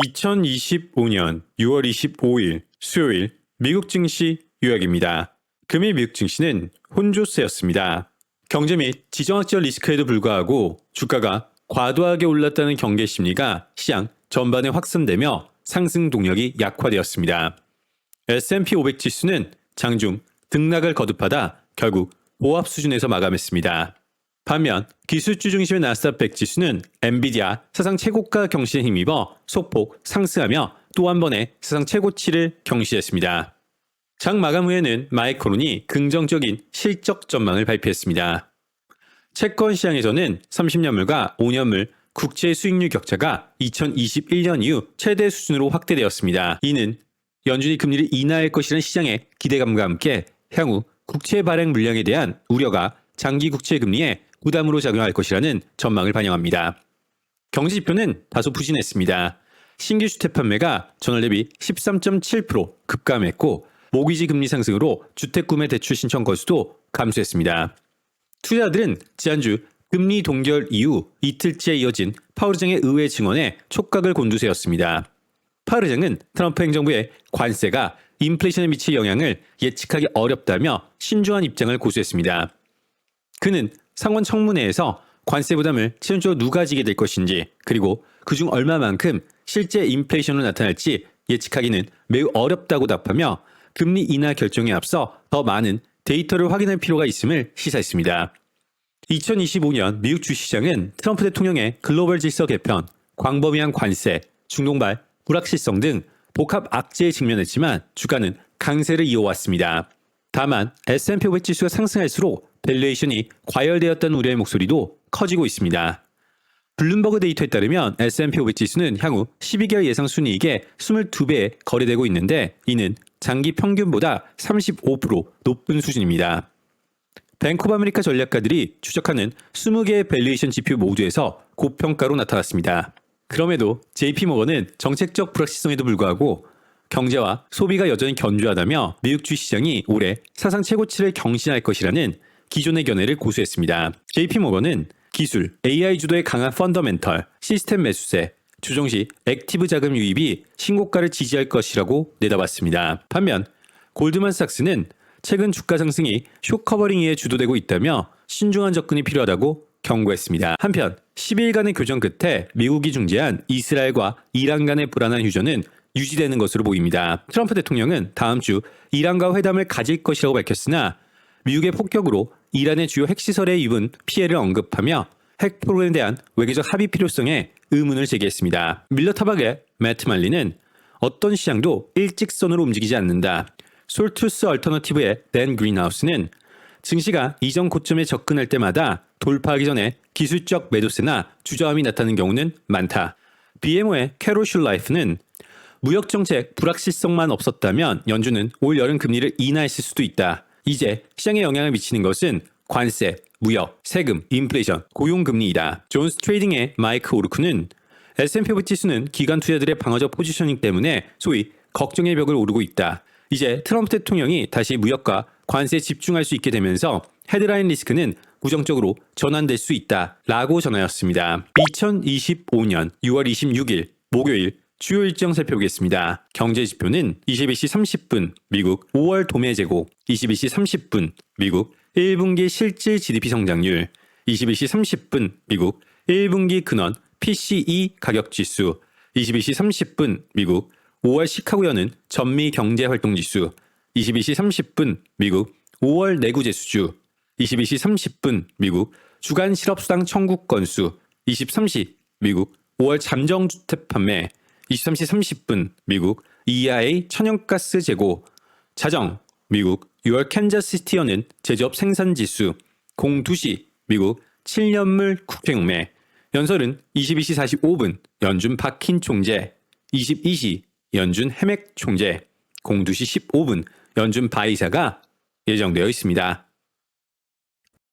2025년 6월 25일 수요일 미국 증시 요약입니다. 금일 미국 증시는 혼조세였습니다. 경제 및 지정학적 리스크에도 불구하고 주가가 과도하게 올랐다는 경계 심리가 시장 전반에 확산되며 상승 동력이 약화되었습니다. S&P 500 지수는 장중 등락을 거듭하다 결국 보합 수준에서 마감했습니다. 반면 기술주 중심의 나스닥 100 지수는 엔비디아 사상 최고가 경신에 힘입어 소폭 상승하며 또 한 번의 사상 최고치를 경신했습니다. 장 마감 후에는 마이크론이 긍정적인 실적 전망을 발표했습니다. 채권 시장에서는 30년물과 5년물 국채 수익률 격차가 2021년 이후 최대 수준으로 확대되었습니다. 이는 연준이 금리를 인하할 것이라는 시장의 기대감과 함께 향후 국채 발행 물량에 대한 우려가 장기 국채 금리에 부담으로 작용할 것이라는 전망을 반영합니다. 경제 지표는 다소 부진했습니다. 신규 주택 판매가 전월 대비 13.7% 급감했고 모기지 금리 상승으로 주택 구매 대출 신청 건수도 감소했습니다. 투자자들은 지난주 금리 동결 이후 이틀째 이어진 파월 의장의 의회 증언에 촉각을 곤두세웠습니다. 파월 의장은 트럼프 행정부의 관세가 인플레이션에 미칠 영향을 예측하기 어렵다며 신중한 입장을 고수했습니다. 그는 상원 청문회에서 관세 부담을 최종적으로 누가 지게 될 것인지 그리고 그중 얼마만큼 실제 인플레이션으로 나타날지 예측하기는 매우 어렵다고 답하며 금리 인하 결정에 앞서 더 많은 데이터를 확인할 필요가 있음을 시사했습니다. 2025년 미국 주시장은 트럼프 대통령의 글로벌 질서 개편, 광범위한 관세, 중동발 불확실성 등 복합 악재에 직면했지만 주가는 강세를 이어왔습니다. 다만 S&P 500 지수가 상승할수록 밸류에이션이 과열되었다는 우려의 목소리도 커지고 있습니다. 블룸버그 데이터에 따르면 S&P 500 지수는 향후 12개월 예상 순이익의 22배에 거래되고 있는데 이는 장기 평균보다 35% 높은 수준입니다. 뱅크 오브 아메리카 전략가들이 추적하는 20개의 밸류에이션 지표 모두에서 고평가로 나타났습니다. 그럼에도 JP 모건은 정책적 불확실성에도 불구하고 경제와 소비가 여전히 견조하다며 미국 주시장이 올해 사상 최고치를 경신할 것이라는 기존의 견해를 고수했습니다. JP 모건은 기술, AI 주도의 강한 펀더멘털, 시스템 매수세, 주종시 액티브 자금 유입이 신고가를 지지할 것이라고 내다봤습니다. 반면 골드만삭스는 최근 주가 상승이 쇼커버링에 주도되고 있다며 신중한 접근이 필요하다고 경고했습니다. 한편 10일간의 교전 끝에 미국이 중재한 이스라엘과 이란 간의 불안한 휴전은 유지되는 것으로 보입니다. 트럼프 대통령은 다음 주 이란과 회담을 가질 것이라고 밝혔으나 미국의 폭격으로 이란의 주요 핵시설에 입은 피해를 언급하며 핵 프로그램에 대한 외교적 합의 필요성에 의문을 제기했습니다. 밀러 타박의 매트 말리는 어떤 시장도 일직선으로 움직이지 않는다. 솔투스 얼터너티브의 댄 그린하우스는 증시가 이전 고점에 접근할 때마다 돌파하기 전에 기술적 매도세나 주저함이 나타나는 경우는 많다. BMO의 캐롤 슐라이프는 무역 정책 불확실성만 없었다면 연준은 올 여름 금리를 인하했을 수도 있다. 이제 시장에 영향을 미치는 것은 관세, 무역, 세금, 인플레이션, 고용금리이다. 존스 트레이딩의 마이크 오르크는 S&P 500 지수는 기관 투자들의 방어적 포지셔닝 때문에 소위 걱정의 벽을 오르고 있다. 이제 트럼프 대통령이 다시 무역과 관세에 집중할 수 있게 되면서 헤드라인 리스크는 부정적으로 전환될 수 있다. 라고 전하였습니다. 2025년 6월 26일 목요일 주요 일정 살펴보겠습니다. 경제 지표는 22시 30분 미국 5월 도매 재고, 22시 30분 미국 1분기 실질 GDP 성장률, 22시 30분 미국 1분기 근원 PCE 가격 지수, 22시 30분 미국 5월 시카고 여는 전미 경제 활동 지수, 22시 30분 미국 5월 내구 재수주, 22시 30분 미국 주간 실업수당 청구 건수, 23시 미국 5월 잠정 주택 판매, 23시 30분 미국 EIA 천연가스 재고, 자정 미국 6월 캔자스시티 여는 제조업 생산 지수, 02시 미국 7년물 국회용매, 연설은 22시 45분 연준 박힌 총재, 22시 연준 해맥 총재, 02시 15분 연준 바이사가 예정되어 있습니다.